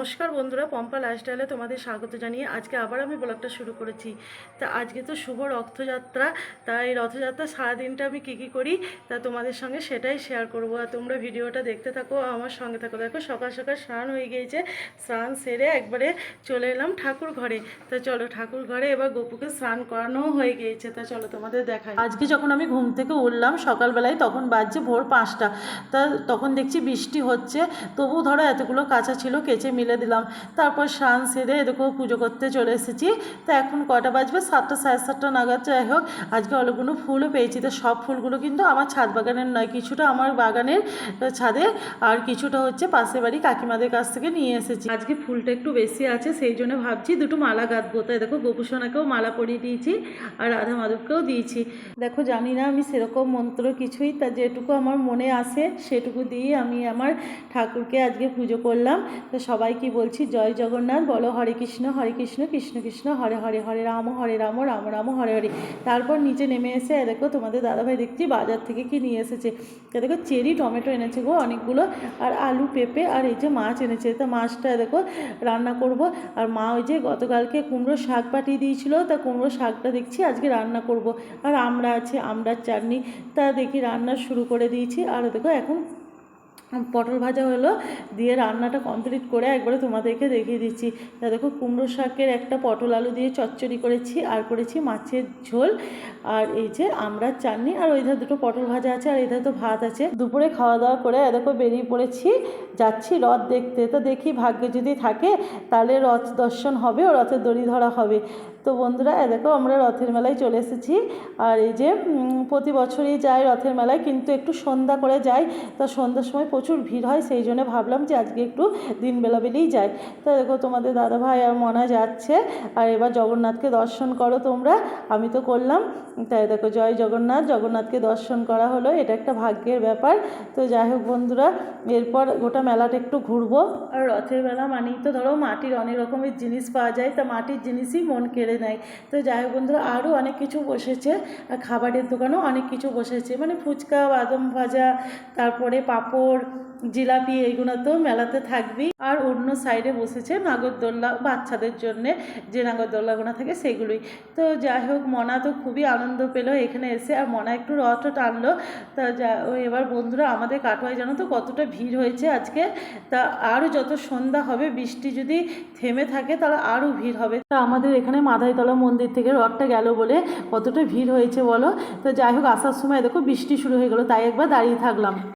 নমস্কার বন্ধুরা, পম্পা লাইফস্টাইলে তোমাদের স্বাগত জানিয়ে আজকে আবার আমি ব্লগটা শুরু করেছি। তা আজকে তো শুভ রথযাত্রা, তাই রথযাত্রা সারাদিনটা আমি কী কী করি, তা তোমাদের সঙ্গে সেটাই শেয়ার করব। আর তোমরা ভিডিওটা দেখতে থাকো, আমার সঙ্গে থাকো। দেখো, সকাল সকাল স্নান হয়ে গিয়েছে, স্নান সেরে একবারে চলে এলাম ঠাকুর ঘরে। তা চলো ঠাকুর ঘরে এবার গপুকে স্নান করানো হয়ে গিয়েছে, তা চলো তোমাদের দেখাই। আজকে যখন আমি ঘুম থেকে উঠলাম সকালবেলায়, তখন বাজছে ভোর পাঁচটা। তা তখন দেখছি বৃষ্টি হচ্ছে তবু ধরো এতগুলো কাঁচা ছিল, কেচে মিলে দিলাম। তারপর স্নান সেরে এরকম পুজো করতে চলে এসেছি। তা এখন কটা বাজবে? সাতটা, সাড়ে সাতটা নাগাদ, যাই হোক। আজকে অনেকগুলো ফুলও পেয়েছি। তো সব ফুলগুলো কিন্তু আমার ছাদ বাগানের নয়, কিছুটা আমার বাগানের ছাদে আর কিছুটা হচ্ছে পাশের বাড়ি কাকিমাদের কাছ থেকে নিয়ে এসেছি। আজকে ফুলটা একটু বেশি আছে, সেই জন্য ভাবছি দুটো মালা গাঁথবো। তাই দেখো, গোপুসোনাকেও মালা পরিয়ে দিয়েছি আর রাধা মাধবকেও দিয়েছি। দেখো, জানি না আমি সেরকম মন্ত্র কিছুই, তা যেটুকু আমার মনে আসে সেটুকু দিয়ে আমি আমার ঠাকুরকে আজকে পুজো করলাম। তো সবাই কি বলছি? জয় জগন্নাথ, বলো হরে কৃষ্ণ হরে কৃষ্ণ কৃষ্ণ কৃষ্ণ, হরে হরে হরে রাম হরে রাম রাম রাম, হরে হরে। তারপর নিচে নেমে এসে দেখো তোমাদের দাদাভাই দেখছি বাজার থেকে কি নিয়ে এসেছে। দেখো চেরি, টমেটো এনেছে গো অনেকগুলো, আর আলু, পেঁপে, আর এই যে মাছ এনেছে। তা মাছটা দেখো রান্না করব। আর মা ওই যে গতকালকে কুমড়ো শাক পাঠিয়ে দিয়েছিল, তা কুমড়ো শাকটা দেখছি আজকে রান্না করব। আর আমরা আছে আমড়ার চাটনি। তা দেখি রান্না শুরু করে দিয়েছি। আর দেখো এখন পটল ভাজা হলো, দিয়ে রান্নাটা কমপ্লিট করে একবারে তোমাদেরকে দেখিয়ে দিচ্ছি। তা দেখো, কুমড়ো শাকের একটা পটল আলু দিয়ে চচ্চড়ি করেছি, আর করেছি মাছের ঝোল, আর এই যে আমরা চাটনি, আর ওই ধার দুটো পটল ভাজা আছে, আর এই তো ভাত আছে। দুপুরে খাওয়া দাওয়া করে দেখো বেরিয়ে পড়েছি, যাচ্ছি রথ দেখতে। তো দেখি ভাগ্যে যদি থাকে, তাহলে রথ দর্শন হবে, ও রথের দড়ি ধরা হবে। তো বন্ধুরা, এ দেখো আমরা রথের মেলায় চলে এসেছি। আর এই যে প্রতি বছরই যাই রথের মেলায়, কিন্তু একটু সন্ধ্যা করে যাই তা সন্ধ্যার সময় প্রচুর ভিড় হয়, সেই জন্য ভাবলাম যে আজকে একটু দিনবেলা বেলেই যাই। তা দেখো তোমাদের দাদা ভাই আর মনা যাচ্ছে, আর এবার জগন্নাথকে দর্শন করো তোমরা। আমি তো করলাম। তাই দেখো, জয় জগন্নাথ, জগন্নাথকে দর্শন করা হলো, এটা একটা ভাগ্যের ব্যাপার। তো যাই হোক বন্ধুরা, এরপর গোটা মেলাটা একটু ঘুরবো। আর রথের মেলা মানেই তো ধরো মাটির অনেক রকমের জিনিস পাওয়া যায়, তা মাটির জিনিসই মন কেড়ে নেয় তো যাই হোক বন্ধুরা আরও অনেক কিছু বসেছে। খাবারের দোকানেও অনেক কিছু বসেছে। মানে ফুচকা, বাদাম ভাজা, তারপরে পাঁপড় জিলাপি এইগুলো তো মেলাতে থাকবেই। আর অন্য সাইডে বসেছে নাগরদোল্লা বাচ্চাদের জন্যে, যে নাগরদোল্লাগুলো থাকে সেগুলোই। তো যাই হোক, মনা তো খুবই আনন্দ পেল এখানে এসে, আর মনা একটু রথ টানলো। তা যা এবার বন্ধুরা, আমাদের কাটোয়ায় জানো তো কতটা ভিড় হয়েছে আজকে। তা আরও যত সন্ধ্যা হবে, বৃষ্টি যদি থেমে থাকে, তাহলে আরও ভিড় হবে। তা আমাদের এখানে মাধাইতলা মন্দির থেকে রথটা গেল বলে কতটা ভিড় হয়েছে বলো। তো যাই হোক, আসার সময় দেখো বৃষ্টি শুরু হয়ে গেলো, তাই একবার দাঁড়িয়ে থাকলাম।